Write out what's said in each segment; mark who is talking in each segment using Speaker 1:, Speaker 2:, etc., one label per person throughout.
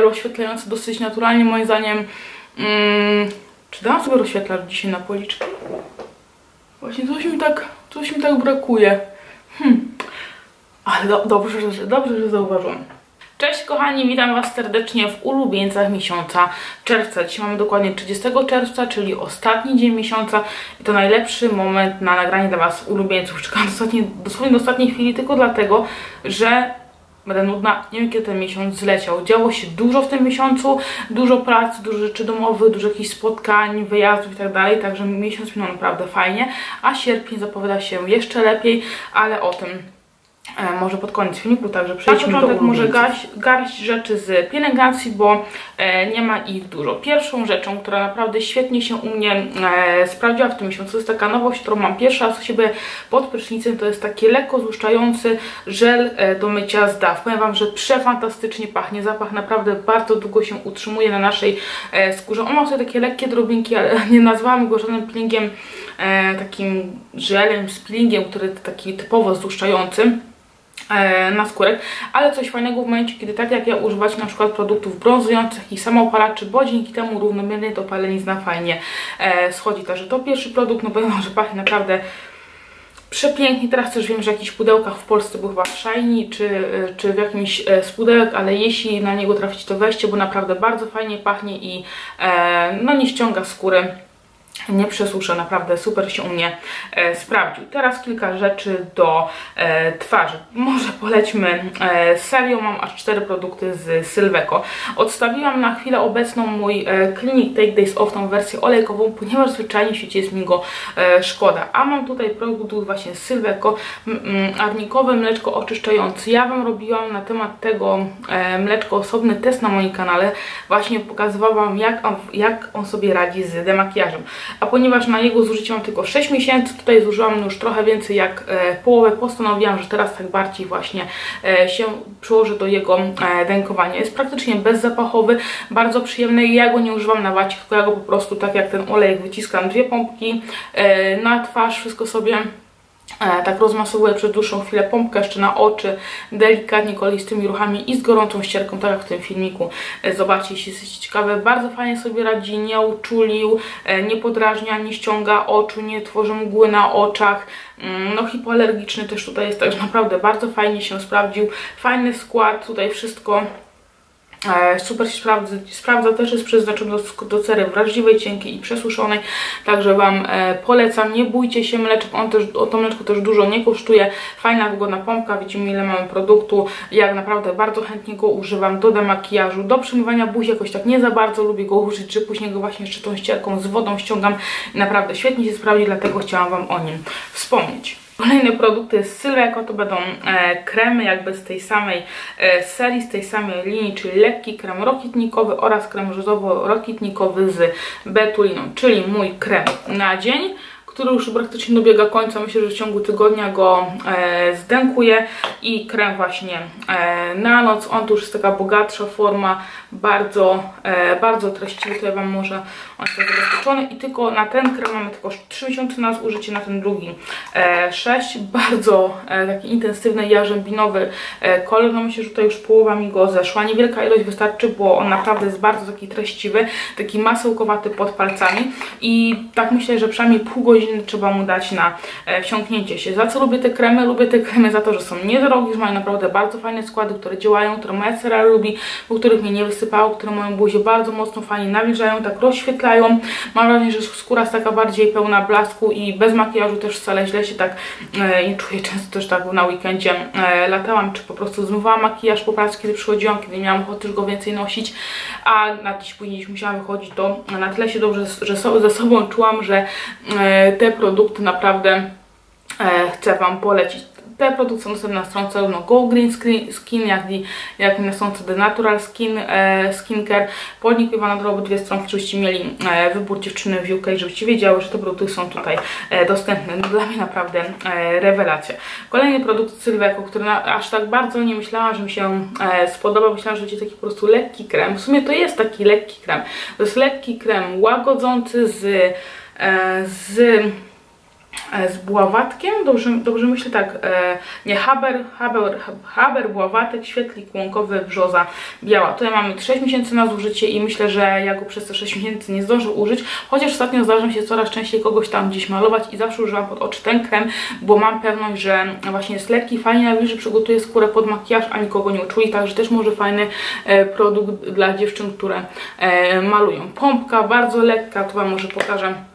Speaker 1: rozświetlający dosyć naturalnie moim zdaniem. Mm, czy dam sobie rozświetlacz dzisiaj na policzki? Właśnie coś mi tak, coś mi tak brakuje. Hmm. Ale do, dobrze, że, dobrze, że zauważyłam. Cześć kochani, witam Was serdecznie w ulubieńcach miesiąca czerwca. Dzisiaj mamy dokładnie 30 czerwca, czyli ostatni dzień miesiąca i to najlepszy moment na nagranie dla Was ulubieńców. Czekam dosłownie do ostatniej chwili tylko dlatego, że będę nudna, nie wiem kiedy ten miesiąc zleciał. Działo się dużo w tym miesiącu, dużo pracy, dużo rzeczy domowych, dużo jakichś spotkań, wyjazdów i tak dalej, także miesiąc minął naprawdę fajnie, a sierpień zapowiada się jeszcze lepiej, ale o tym E, może pod koniec filmiku, także przejdźmy Na początek może garść, garść rzeczy z pielęgnacji, bo e, nie ma ich dużo. Pierwszą rzeczą, która naprawdę świetnie się u mnie e, sprawdziła w tym miesiącu, to jest taka nowość, którą mam pierwszy raz u siebie pod prysznicem, to jest taki lekko złuszczający żel e, do mycia z DAW. Powiem Wam, że przefantastycznie pachnie, zapach naprawdę bardzo długo się utrzymuje na naszej e, skórze. On ma sobie takie lekkie drobinki, ale nie nazwałam go żadnym peelingiem, takim żelem, z peelingiem, który taki typowo złuszczający. E, na skórek, ale coś fajnego w momencie, kiedy tak jak ja używać na przykład produktów brązujących i samoopalaczy, bo dzięki temu równomiernie to palenizna fajnie e, schodzi. Także to pierwszy produkt, no powiem że pachnie naprawdę przepięknie. Teraz też wiem, że w jakichś pudełkach w Polsce był chyba Shiny, czy, e, czy w jakimś z pudełek, ale jeśli na niego trafić to weźcie, bo naprawdę bardzo fajnie pachnie i no nie ściąga skóry nie przesuszę, naprawdę super się u mnie e, sprawdził. Teraz kilka rzeczy do e, twarzy. Może polećmy e, serią, mam aż cztery produkty z Sylveco. Odstawiłam na chwilę obecną mój e, Clinic Take Days Off, tą wersję olejkową, ponieważ zwyczajnie w świecie jest mi go e, szkoda. A mam tutaj produkt właśnie z Sylveco, arnikowe mleczko oczyszczające. Ja Wam robiłam na temat tego e, mleczko osobny test na moim kanale. Właśnie pokazywałam jak on, jak on sobie radzi z demakijażem a ponieważ na jego zużycie mam tylko 6 miesięcy, tutaj zużyłam już trochę więcej jak e, połowę, postanowiłam, że teraz tak bardziej właśnie e, się przyłożę do jego e, dękowania. Jest praktycznie bezzapachowy, bardzo przyjemny ja go nie używam na wacie, tylko ja go po prostu tak jak ten olejek wyciskam dwie pompki e, na twarz, wszystko sobie E, tak rozmasowuję przez dłuższą chwilę pompkę jeszcze na oczy, delikatnie kolistymi ruchami i z gorącą ścierką, tak jak w tym filmiku. E, zobaczcie, jeśli jesteście ciekawe, bardzo fajnie sobie radzi, nie uczulił, e, nie podrażnia, nie ściąga oczu, nie tworzy mgły na oczach. Mm, no hipoalergiczny też tutaj jest, także naprawdę bardzo fajnie się sprawdził. Fajny skład, tutaj wszystko super się sprawdza, sprawdza, też jest przeznaczony do, do cery wrażliwej, cienkiej i przesuszonej, także Wam e, polecam, nie bójcie się mleczek, on też, o to mleczko też dużo nie kosztuje, fajna, wygodna pompka, widzimy ile mamy produktu, jak naprawdę bardzo chętnie go używam do demakijażu, do przymywania buzi jakoś tak nie za bardzo lubię go użyć, że później go właśnie jeszcze tą ścierką z wodą ściągam. Naprawdę świetnie się sprawdzi, dlatego chciałam Wam o nim wspomnieć. Kolejny produkt jest Sylweko, to będą e, kremy jakby z tej samej e, serii, z tej samej linii, czyli lekki krem rokitnikowy oraz krem różowo-rokitnikowy z betuliną, czyli mój krem na dzień który już praktycznie dobiega końca. Myślę, że w ciągu tygodnia go e, zdękuję i krem właśnie e, na noc. On tu już jest taka bogatsza forma, bardzo, e, bardzo treściwy. Tutaj Wam może on jest zabezpieczony i tylko na ten krem mamy tylko 3 miesiące na zużycie, na ten drugi e, 6. Bardzo e, taki intensywny, jarzębinowy e, kolor. No myślę, że tutaj już połowa mi go zeszła. Niewielka ilość wystarczy, bo on naprawdę jest bardzo taki treściwy, taki masełkowaty pod palcami i tak myślę, że przynajmniej pół godziny trzeba mu dać na e, wsiąknięcie się. Za co lubię te kremy? Lubię te kremy za to, że są niedrogie, że mają naprawdę bardzo fajne składy, które działają, które moja cera lubi, po których mnie nie wysypało, które moją buzię bardzo mocno fajnie nawilżają, tak rozświetlają. Mam wrażenie, że skóra jest taka bardziej pełna blasku i bez makijażu też wcale źle się tak e, nie czuję. Często też tak na weekendzie e, latałam, czy po prostu zmywałam makijaż po pracy, kiedy przychodziłam, kiedy miałam ochotę już go więcej nosić, a na dziś później musiałam wychodzić, to na tyle się dobrze że so, ze sobą czułam, że te produkty naprawdę e, chcę Wam polecić. Te produkty są dostępne na stronce zarówno Go Green Skin, jak i, jak i na stronce The Natural Skin e, Skincare. Podnik Iwana na drodze dwie strony, żebyście mieli e, wybór dziewczyny w UK, żebyście wiedziały, że te produkty są tutaj e, dostępne. No, dla mnie naprawdę e, rewelacja. Kolejny produkt Sylweco, który na, aż tak bardzo nie myślałam, że mi się e, spodoba. Myślałam, że będzie taki po prostu lekki krem. W sumie to jest taki lekki krem. To jest lekki krem łagodzący z, z e, z bławatkiem, dobrze, dobrze myślę tak, e, nie, haber, haber, haber, bławatek, świetlik łąkowy, brzoza biała. Tutaj mamy 6 miesięcy na zużycie i myślę, że ja go przez te 6 miesięcy nie zdążę użyć, chociaż ostatnio zdarza mi się coraz częściej kogoś tam gdzieś malować i zawsze używam pod oczy ten krem, bo mam pewność, że właśnie jest lekki, fajnie na że przygotuje skórę pod makijaż, a nikogo nie uczuli, także też może fajny e, produkt dla dziewczyn, które e, malują. Pompka bardzo lekka, tu Wam może pokażę E,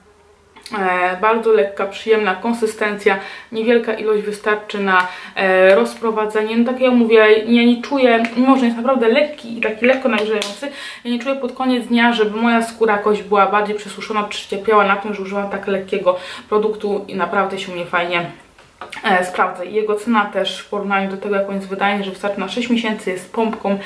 Speaker 1: bardzo lekka, przyjemna konsystencja, niewielka ilość wystarczy na e, rozprowadzenie. No tak jak mówię, ja nie czuję, mimo że jest naprawdę lekki i taki lekko nawilżający, ja nie czuję pod koniec dnia, żeby moja skóra jakoś była bardziej przesuszona czy na tym, że używam tak lekkiego produktu i naprawdę się mnie fajnie e, sprawdzę. Jego cena też w porównaniu do tego, jak on jest wydajny, że wystarczy na 6 miesięcy, jest pompką,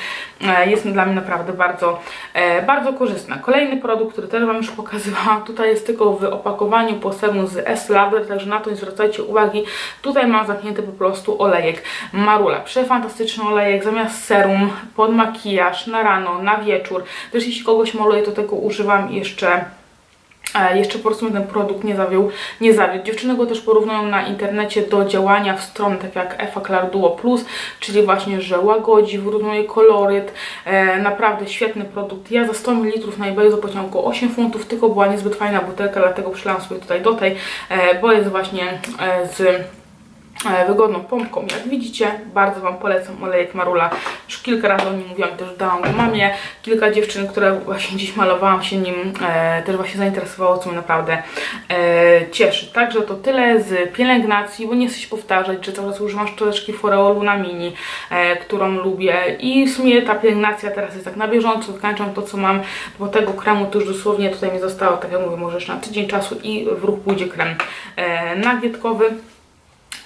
Speaker 1: e, jest dla mnie naprawdę bardzo, e, bardzo korzystna. Kolejny produkt, który też Wam już pokazywałam, tutaj jest tylko w opakowaniu po serum z S-Ladder, także na to nie zwracajcie uwagi. Tutaj mam zamknięty po prostu olejek Marula. Przefantastyczny olejek, zamiast serum, pod makijaż, na rano, na wieczór. Też jeśli kogoś maluję, to tego używam jeszcze E, jeszcze po prostu ten produkt nie zawiół, nie zawiódł. Dziewczyny go też porównują na internecie do działania w stronę tak jak Efa Clar Duo Plus, czyli właśnie, że łagodzi, wyrównuje koloryt, e, naprawdę świetny produkt. Ja za 100 ml na eBayu zapłaciłam około 8 funtów, tylko była niezbyt fajna butelka, dlatego przylałam sobie tutaj do tej, e, bo jest właśnie e, z E, wygodną pompką. Jak widzicie, bardzo Wam polecam olejek Marula. Już kilka razy o nim mówiłam, też dałam go mamie. Kilka dziewczyn, które właśnie dziś malowałam się nim, e, też właśnie zainteresowało, co mnie naprawdę e, cieszy. Także to tyle z pielęgnacji, bo nie chcę się powtarzać, że cały czas używam szczoteczki Foreolu na mini, e, którą lubię i w sumie ta pielęgnacja teraz jest tak na bieżąco, wykańczam to, co mam, bo tego kremu to już dosłownie tutaj mi zostało, tak jak mówię, może jeszcze na tydzień czasu i w ruch pójdzie krem e, nagietkowy.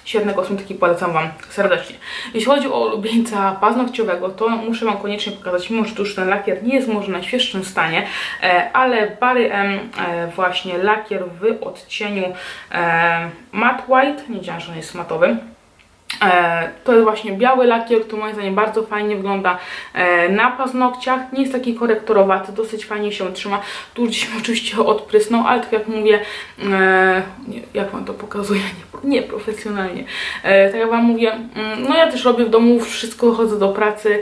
Speaker 1: Świetne kosmetyki polecam Wam serdecznie. Jeśli chodzi o ulubieńca paznokciowego, to muszę Wam koniecznie pokazać, mimo że już ten lakier nie jest może na najświeższym stanie, e, ale Barry M e, właśnie lakier w odcieniu e, matte white, nie wiedziałam, że on jest matowy, to jest właśnie biały lakier, który moim zdaniem bardzo fajnie wygląda e, na paznokciach. Nie jest taki korektorowaty, dosyć fajnie się trzyma. Tu gdzieś oczywiście odprysnął, ale tak jak mówię, e, jak Wam to pokazuję, nieprofesjonalnie. Nie tak jak Wam mówię, mm, no ja też robię w domu, wszystko chodzę do pracy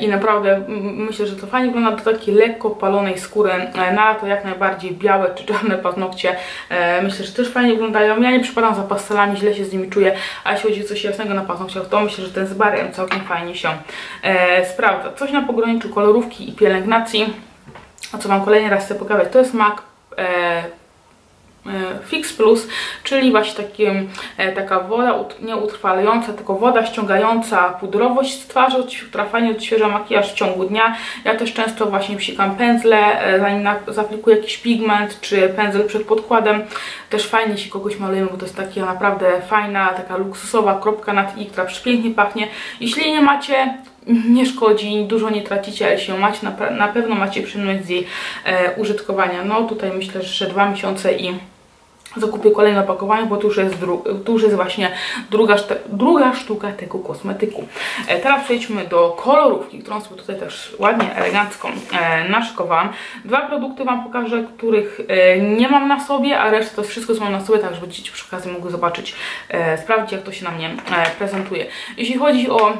Speaker 1: i naprawdę myślę, że to fajnie wygląda do takiej lekko palonej skóry. Na to jak najbardziej białe czy czarne paznokcie myślę, że też fajnie wyglądają. Ja nie przypadam za pastelami, źle się z nimi czuję, a jeśli chodzi o coś jasnego na paznokciach, to myślę, że ten z barem całkiem fajnie się e, sprawdza. Coś na pograniczu kolorówki i pielęgnacji. A co Wam kolejny raz chcę pokazać, to jest MAC e, E, Fix Plus, czyli właśnie taki, e, taka woda nie utrwalająca, tylko woda ściągająca pudrowość z twarzy, która fajnie odświeża makijaż w ciągu dnia. Ja też często właśnie psikam pędzle, e, zanim zaaplikuję jakiś pigment, czy pędzel przed podkładem. Też fajnie się kogoś malujemy, bo to jest taka naprawdę fajna, taka luksusowa kropka nad i, która przepięknie pachnie. Jeśli nie macie, nie szkodzi, dużo nie tracicie, ale się macie, na, na pewno macie przyjemność z jej e, użytkowania. No tutaj myślę, że dwa miesiące i zakupię kolejne opakowanie, bo tu już jest, tu już jest właśnie druga, druga sztuka tego kosmetyku. E, teraz przejdźmy do kolorówki, którą sobie tutaj też ładnie, elegancko e, naszykowałam. Dwa produkty Wam pokażę, których e, nie mam na sobie, a resztę to wszystko co mam na sobie, tak żeby dzieci przy okazji mogły zobaczyć, e, sprawdzić jak to się na mnie e, prezentuje. Jeśli chodzi o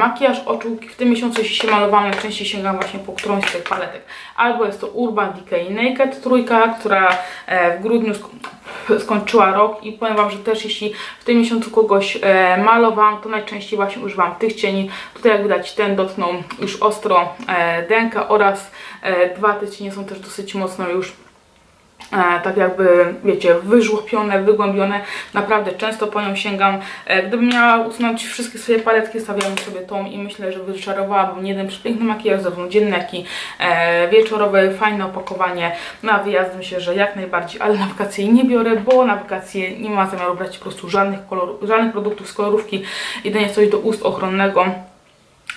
Speaker 1: makijaż oczu w tym miesiącu, jeśli się malowałam, najczęściej sięgam właśnie po którąś z tych paletek. Albo jest to Urban Decay Naked trójka, która e, w grudniu sk skończyła rok i powiem Wam, że też jeśli w tym miesiącu kogoś e, malowałam, to najczęściej właśnie używam tych cieni. Tutaj jak widać ten dotknął już ostro e, denka oraz e, dwa te cienie są też dosyć mocno już E, tak jakby, wiecie, wyżłopione, wygłębione. Naprawdę często po nią sięgam. E, gdybym miała usunąć wszystkie swoje paletki, stawiałam sobie tą i myślę, że wyczarowałabym jeden przepiękny makijaż, zarówno dzienny, jak i e, wieczorowy. Fajne opakowanie na wyjazd. Myślę, że jak najbardziej, ale na wakacje nie biorę, bo na wakacje nie ma zamiaru brać po prostu żadnych, kolor, żadnych produktów z kolorówki. Jedynie coś do ust ochronnego.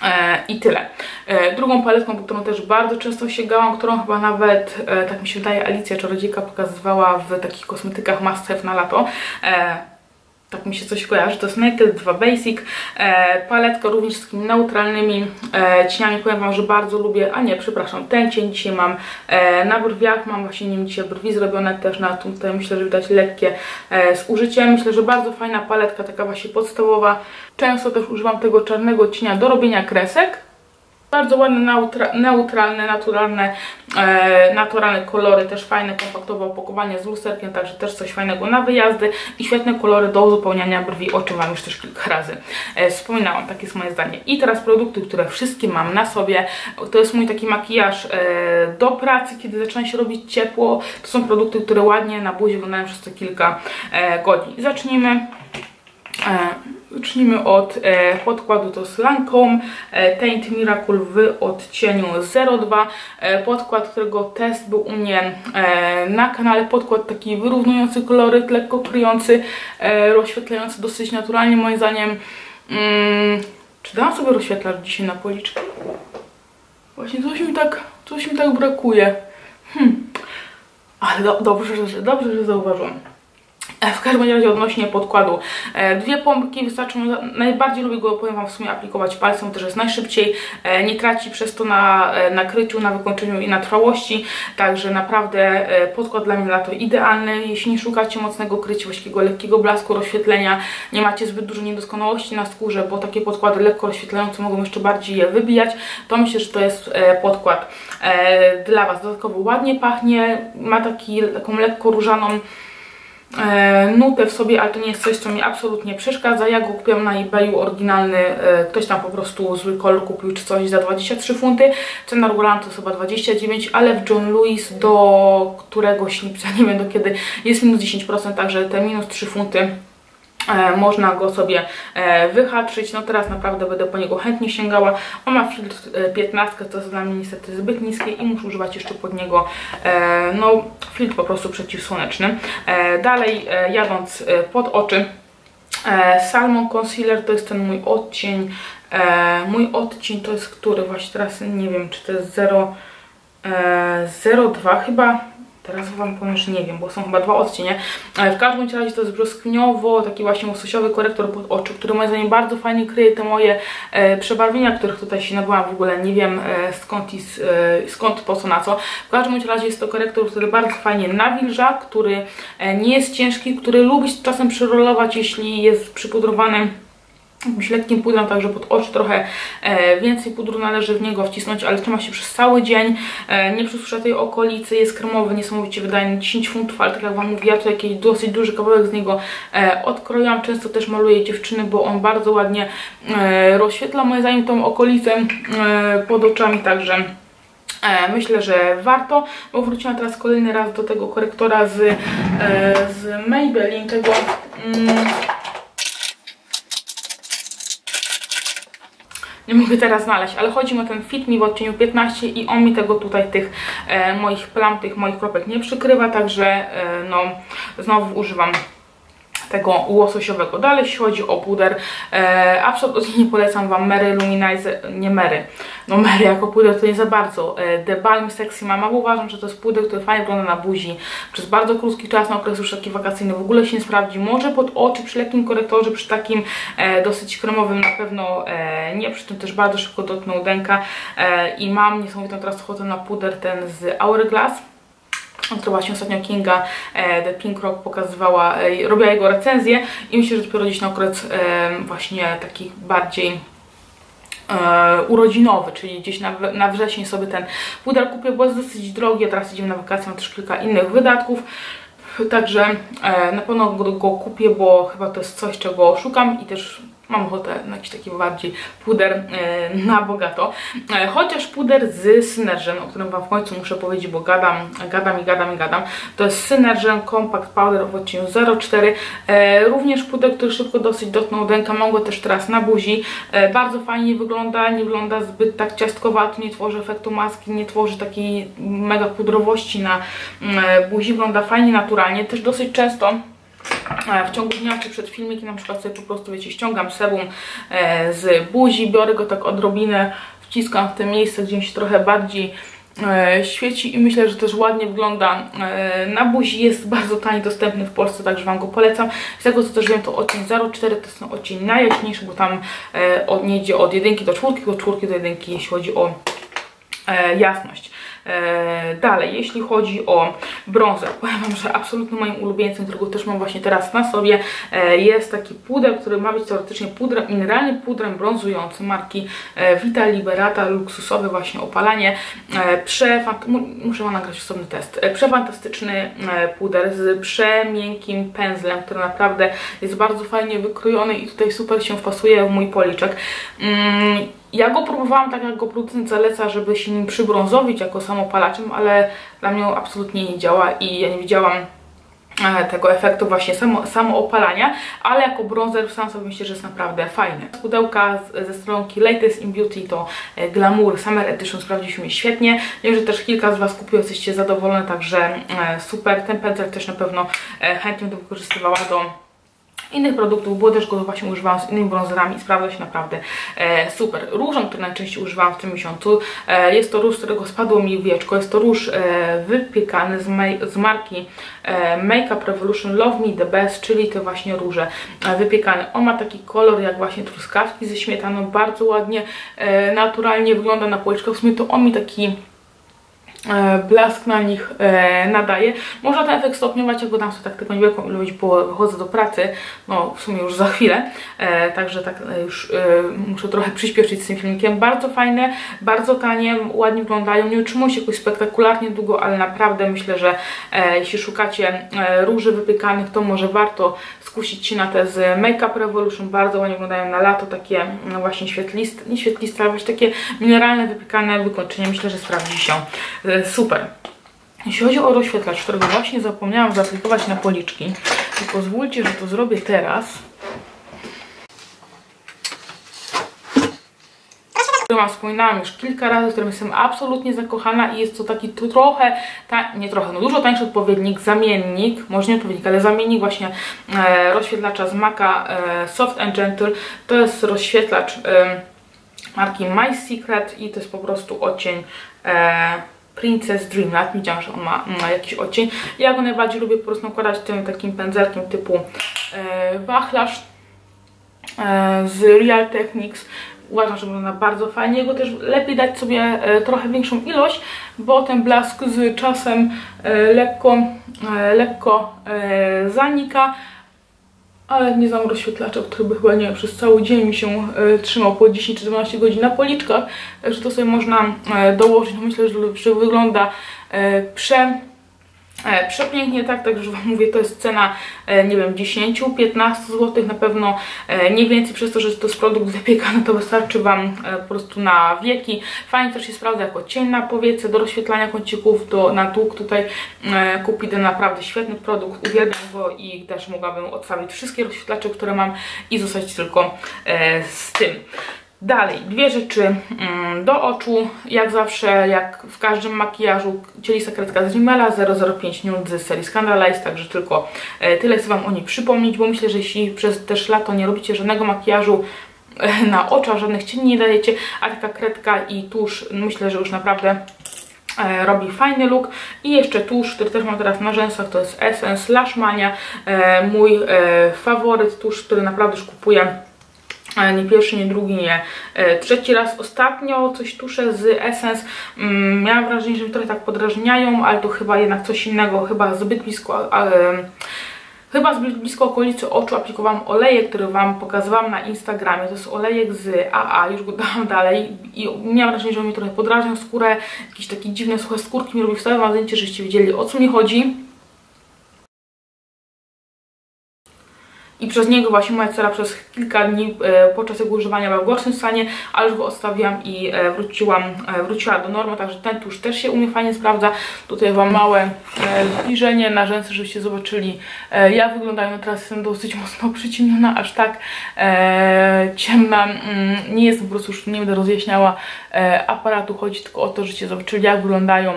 Speaker 1: E, I tyle. E, drugą paletką, po którą też bardzo często sięgałam, którą chyba nawet, e, tak mi się wydaje, Alicja Czarodziejka pokazywała w takich kosmetykach must have na lato. Tak mi się coś kojarzy, to jest Naked 2 Basic, e, paletka również z takimi neutralnymi e, cieniami, powiem Wam, że bardzo lubię, a nie, przepraszam, ten cień dzisiaj mam e, na brwiach, mam właśnie nim dzisiaj brwi zrobione też na tutaj myślę, że widać lekkie e, zużycie, myślę, że bardzo fajna paletka, taka właśnie podstawowa, często też używam tego czarnego cienia do robienia kresek, bardzo ładne, neutra neutralne, naturalne, e, naturalne kolory, też fajne, kompaktowe opakowanie z lusterkiem, także też coś fajnego na wyjazdy i świetne kolory do uzupełniania brwi, o czym Wam już też kilka razy e, wspominałam, takie jest moje zdanie. I teraz produkty, które wszystkie mam na sobie, to jest mój taki makijaż e, do pracy, kiedy zaczyna się robić ciepło, to są produkty, które ładnie na buzi wyglądają przez te kilka e, godzin. Zacznijmy. E, Zacznijmy od e, podkładu, to jest Lancome e, Taint Miracle w odcieniu 02. E, podkład, którego test był u mnie e, na kanale. Podkład taki wyrównujący koloryt, lekko kryjący, e, rozświetlający dosyć naturalnie moim zdaniem. Mm, czy dałam sobie rozświetlacz dzisiaj na policzki? Właśnie coś mi tak, coś mi tak brakuje. Hmm. Ale do, dobrze, że, dobrze, że zauważyłam. E, w każdym razie odnośnie podkładu. E, dwie pompki wystarczą, najbardziej lubię go, powiem Wam w sumie aplikować palcem, też jest najszybciej, e, nie traci przez to na nakryciu, na wykończeniu i na trwałości, także naprawdę podkład dla mnie na to idealny, jeśli nie szukacie mocnego krycia, takiego lekkiego blasku, rozświetlenia, nie macie zbyt dużo niedoskonałości na skórze, bo takie podkłady lekko rozświetlające mogą jeszcze bardziej je wybijać, to myślę, że to jest podkład dla Was. Dodatkowo ładnie pachnie, ma taki, taką lekko różaną nutę w sobie, ale to nie jest coś, co mi absolutnie przeszkadza. Ja go kupiłam na eBayu oryginalny, e, ktoś tam po prostu zły kolor kupił czy coś za 23 funty. Cena regularna to chyba 29, ale w John Lewis do któregoś lipca, nie wiem do kiedy, jest minus 10%, także te minus 3 funty E, można go sobie e, wyhaczyć. No teraz naprawdę będę po niego chętnie sięgała. On ma filtr 15, to jest dla mnie niestety zbyt niskie i muszę używać jeszcze pod niego e, no, filtr po prostu przeciwsłoneczny. Dalej jadąc pod oczy Salmon Concealer to jest ten mój odcień. Mój odcień to jest który? Właśnie teraz nie wiem, czy to jest 0, 02 chyba Teraz Wam powiem, że nie wiem, bo są chyba dwa odcienie. Ale w każdym razie to jest brzoskwiniowo, taki właśnie łososiowy korektor pod oczy, który moim zdaniem bardzo fajnie kryje te moje e, przebarwienia, których tutaj się nabyłam w ogóle. Nie wiem e, skąd i e, skąd, po co, na co. W każdym razie jest to korektor, który bardzo fajnie nawilża, który e, nie jest ciężki, który lubi czasem przyrolować, jeśli jest przypudrowany jakimś lekkim pudrem, także pod oczy trochę e, więcej pudru należy w niego wcisnąć, ale trzyma się przez cały dzień, e, nie przesusza tej okolicy, jest kremowy, niesamowicie wydajny, 10 funtów, ale tak jak Wam mówię, ja tu jakiś dosyć duży kawałek z niego e, odkroiłam, często też maluję dziewczyny, bo on bardzo ładnie rozświetla moim zdaniem tą okolicę pod oczami, także myślę, że warto, bo wróciłam teraz kolejny raz do tego korektora z, z Maybelline, tego nie mogę teraz znaleźć, ale chodzi mi o ten Fit Me w odcieniu 15 i on mi tego tutaj, tych e, moich plam, tych moich kropek nie przykrywa, także e, no znowu używam tego łososiowego. Dalej jeśli chodzi o puder, e, absolutnie nie polecam Wam Mary Luminizer, nie Mary, no Mary jako puder to nie za bardzo. E, The Balm Sexy Mama, bo uważam, że to jest puder, który fajnie wygląda na buzi przez bardzo krótki czas, na okres już taki wakacyjny, w ogóle się nie sprawdzi. Może pod oczy, przy lekkim korektorze, przy takim e, dosyć kremowym na pewno e, nie, przy tym też bardzo szybko dotknął dęka e, i mam niesamowitą teraz ochotę na puder ten z Hourglass który właśnie ostatnio Kinga e, The Pink Rock pokazywała, e, robiła jego recenzję i myślę, że dopiero gdzieś na okres e, właśnie takich bardziej urodzinowy, czyli gdzieś na, na wrzesień sobie ten puder kupię, bo jest dosyć drogi, a teraz idziemy na wakacje, mam też kilka innych wydatków, także na pewno go, go kupię, bo chyba to jest coś, czego szukam i też mam ochotę na jakiś taki bardziej puder e, na bogato. E, chociaż puder z Synergen, o którym Wam w końcu muszę powiedzieć, bo gadam, gadam i gadam i gadam. To jest Synergen Compact Powder w odcieniu 04. E, również puder, który szybko dosyć dotknął ręka. Mam go też teraz na buzi. bardzo fajnie wygląda, nie wygląda zbyt tak ciastkowato, nie tworzy efektu maski, nie tworzy takiej mega pudrowości na buzi. Wygląda fajnie, naturalnie. Też dosyć często w ciągu dnia czy przed filmikiem na przykład sobie po prostu wiecie, ściągam sebum e, z buzi, biorę go tak odrobinę, wciskam w te miejsce, gdzie się trochę bardziej e, świeci i myślę, że też ładnie wygląda e, na buzi. Jest bardzo tani, dostępny w Polsce, także Wam go polecam. Z tego co też wiem, to odcień 04 to jest odcień najjaśniejszy, bo tam e, nie idzie od jedynki do czwórki, od czwórki do jedynki, jeśli chodzi o e, jasność. E, dalej, jeśli chodzi o brązer, powiem Wam, że absolutnie moim ulubieńcem, którego też mam właśnie teraz na sobie, e, jest taki puder, który ma być teoretycznie pudrem, mineralnym pudrem brązującym marki e, Vita Liberata, luksusowe właśnie opalanie. muszę Wam nagrać osobny test. Przefantastyczny puder z przemiękkim pędzlem, który naprawdę jest bardzo fajnie wykrojony i tutaj super się wpasuje w mój policzek. Ja go próbowałam tak, jak go producent zaleca, żeby się nim przybrązowić jako samopalaczem, ale dla mnie absolutnie nie działa i ja nie widziałam e, tego efektu właśnie samo, samo opalania, ale jako bronzer sam sobie myślę, że jest naprawdę fajny. Pudełka ze stronki Latest in Beauty to e, Glamour Summer Edition sprawdził się mi świetnie. Wiem, że też kilka z Was kupiło, jesteście zadowolone, także e, super. Ten pędzel też na pewno chętnie bym wykorzystywała do innych produktów, bo też go właśnie używałam z innymi bronzerami i sprawdza się naprawdę e, super. Różem, który najczęściej używałam w tym miesiącu, e, jest to róż, z którego spadło mi wieczko. Jest to róż e, wypiekany z, z marki e, Makeup Revolution Love Me The Best, czyli te właśnie róże e, wypiekane. On ma taki kolor jak właśnie truskawki ze śmietaną, bardzo ładnie, e, naturalnie wygląda na policzkach. W sumie to on mi taki blask na nich e, nadaje. Można ten efekt stopniować, jak go dam sobie tak tylko niewielką ilość, bo wychodzę do pracy, no w sumie już za chwilę, e, także tak już muszę trochę przyspieszyć z tym filmikiem. Bardzo fajne, bardzo tanie, ładnie wyglądają, nie utrzymują się jakoś spektakularnie długo, ale naprawdę myślę, że jeśli szukacie róży wypykanych, to może warto skusić się na te z Make Up Revolution, bardzo ładnie wyglądają na lato, takie no właśnie świetliste, nie świetliste, ale właśnie takie mineralne, wypykane wykończenie, myślę, że sprawdzi się e, super. Jeśli chodzi o rozświetlacz, którego właśnie zapomniałam zaaplikować na policzki, to pozwólcie, że to zrobię teraz. Wam wspominałam już kilka razy, w którym jestem absolutnie zakochana i jest to taki trochę, ta, nie trochę, no dużo tańszy odpowiednik, zamiennik, może nie odpowiednik, ale zamiennik właśnie e, rozświetlacza z Maca e, Soft and Gentle. To jest rozświetlacz e, marki My Secret i to jest po prostu odcień e, Princess Dreamlight. Widziałam, że on ma, ma jakiś odcień. Ja go najbardziej lubię po prostu nakładać tym takim pędzelkiem typu e, wachlarz e, z Real Techniques. Uważam, że wygląda bardzo fajnie. Jego też lepiej dać sobie e, trochę większą ilość, bo ten blask z czasem e, lekko, e, lekko zanika. Ale nie znam rozświetlacza, który by chyba, nie wiem, przez cały dzień mi się trzymał po 10 czy 12 godzin na policzkach. Także to sobie można dołożyć. No myślę, że, że wygląda prze E, przepięknie tak, także Wam mówię, to jest cena, e, nie wiem, 10-15 zł, na pewno e, nie więcej, przez to, że to jest produkt wypiekany, to wystarczy Wam po prostu na wieki. Fajnie też się sprawdza jako cień na powiece, do rozświetlania kącików, do, na dług tutaj kupić ten naprawdę świetny produkt, uwielbiam go i też mogłabym odstawić wszystkie rozświetlacze, które mam i zostać tylko z tym. Dalej, dwie rzeczy mm, do oczu, jak zawsze, jak w każdym makijażu, cielista kredka z Rimmela 005 Nude z serii Scandalize, także tylko e, tyle chcę Wam o niej przypomnieć, bo myślę, że jeśli przez też lato nie robicie żadnego makijażu e, na oczach, żadnych cieni nie dajecie, a taka kredka i tusz, myślę, że już naprawdę e, robi fajny look. I jeszcze tusz, który też mam teraz na rzęsach, to jest Essence Lash Mania, mój faworyt tusz, który naprawdę już kupuję nie pierwszy, nie drugi, nie e, trzeci raz. Ostatnio coś tuszę z Essence. Mm, miałam wrażenie, że mi trochę tak podrażniają, ale to chyba jednak coś innego, chyba zbyt blisko... Ale, Chyba zbyt blisko okolicy oczu aplikowałam olejek, który Wam pokazywałam na Instagramie. To jest olejek z AA, już go dałam dalej i miałam wrażenie, że on mi trochę podrażniał skórę, jakieś takie dziwne suche skórki mi robi. Wstawiam Wam zdjęcie, żeście wiedzieli o co mi chodzi. I przez niego właśnie moja cera przez kilka dni e, podczas jego używania była w gorszym stanie, ale już go odstawiłam i e, wróciłam, e, wróciła do normy, także ten tusz też się u mnie fajnie sprawdza. Tutaj Wam małe zbliżenie na rzęsy, żebyście zobaczyli jak wyglądają. No teraz jestem dosyć mocno przyciemniona, aż tak ciemna. Mm, nie jest po prostu już nie będę rozjaśniała aparatu, chodzi tylko o to, żebyście zobaczyli jak wyglądają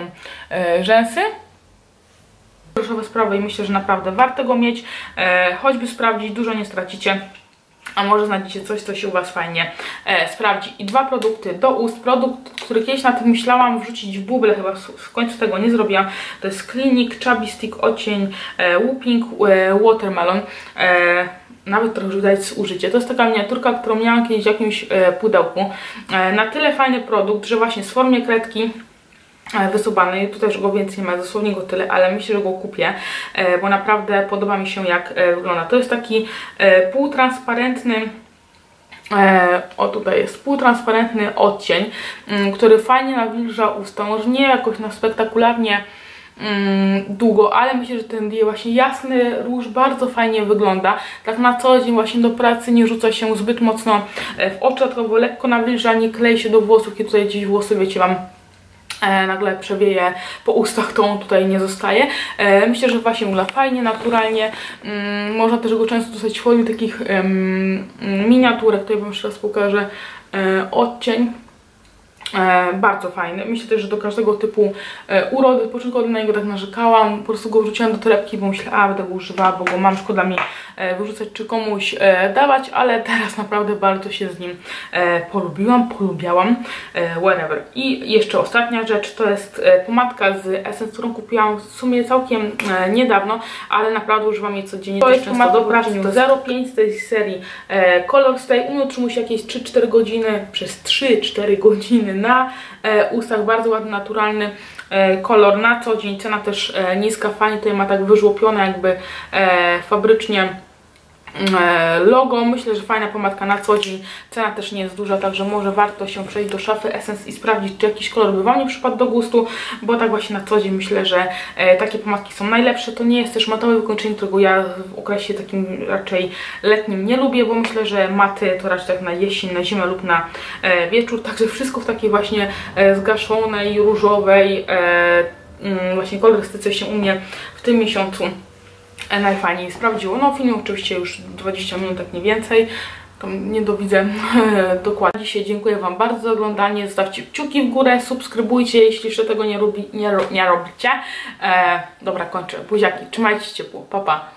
Speaker 1: rzęsy groszowe sprawy i myślę, że naprawdę warto go mieć, e, choćby sprawdzić, dużo nie stracicie. a może znajdziecie coś, co się u Was fajnie e, sprawdzi. I dwa produkty do ust. Produkt, który kiedyś na tym myślałam wrzucić w buble, chyba w, w końcu tego nie zrobiłam. To jest Clinic Chubby Stick Ocień e, Whooping e, Watermelon. E, nawet trochę już widać zużycie. To jest taka miniaturka, którą miałam kiedyś w jakimś e, pudełku. E, na tyle fajny produkt, że właśnie w formie kredki e, wysubanej, tutaj już go więcej nie ma, dosłownie go tyle, ale myślę, że go kupię, e, bo naprawdę podoba mi się jak e, wygląda. To jest taki e, półtransparentny o tutaj jest półtransparentny odcień, mm, który fajnie nawilża usta, może nie jakoś na spektakularnie mm, długo, ale myślę, że ten właśnie jasny róż bardzo fajnie wygląda. Tak na co dzień właśnie do pracy nie rzuca się zbyt mocno w oczy, tylko lekko nawilża, nie klei się do włosów, kiedy tutaj gdzieś włosy, wiecie, Wam nagle przewieje po ustach, to on tutaj nie zostaje. E, myślę, że właśnie wygląda fajnie, naturalnie. Mm, można też go często dostać w formie takich miniaturek. Tutaj Wam jeszcze raz pokażę e, odcień. E, bardzo fajny. Myślę też, że do każdego typu e, urody, z początku na niego tak narzekałam, po prostu go wrzuciłam do torebki, bo myślę, a będę go używała, bo go mam, szkoda mi e, wyrzucać czy komuś dawać, ale teraz naprawdę bardzo się z nim polubiłam, polubiałam, whatever. I jeszcze ostatnia rzecz, to jest pomadka z Essence, którą kupiłam w sumie całkiem niedawno, ale naprawdę używam jej codziennie. To jest pomadka do pracy, to 05 z tej serii Color Stay. On utrzymuje się jakieś 3-4 godziny, przez 3-4 godziny na e, ustach, bardzo ładny, naturalny e, kolor na co dzień, cena też e, niska, fajnie tutaj ma tak wyżłopione jakby fabrycznie logo. Myślę, że fajna pomadka na co dzień. Cena też nie jest duża, także może warto się przejść do szafy Essence i sprawdzić, czy jakiś kolor by Wam nie przypadł do gustu, bo tak właśnie na co dzień myślę, że e, takie pomadki są najlepsze. To nie jest też matowe wykończenie, którego ja w okresie takim raczej letnim nie lubię, bo myślę, że maty to raczej tak na jesień, na zimę lub na e, wieczór, także wszystko w takiej właśnie e, zgaszonej, różowej, e, mm, właśnie kolorystyce się u mnie w tym miesiącu e, najfajniej sprawdziło. No film oczywiście już 20 minut, tak nie więcej. Tam nie dowidzę dokładnie. Dzisiaj dziękuję Wam bardzo za oglądanie. Zostawcie kciuki w górę, subskrybujcie, jeśli jeszcze tego nie, robi, nie, ro, nie robicie. E, dobra, kończę. Buziaki, trzymajcie się ciepło. Pa, pa.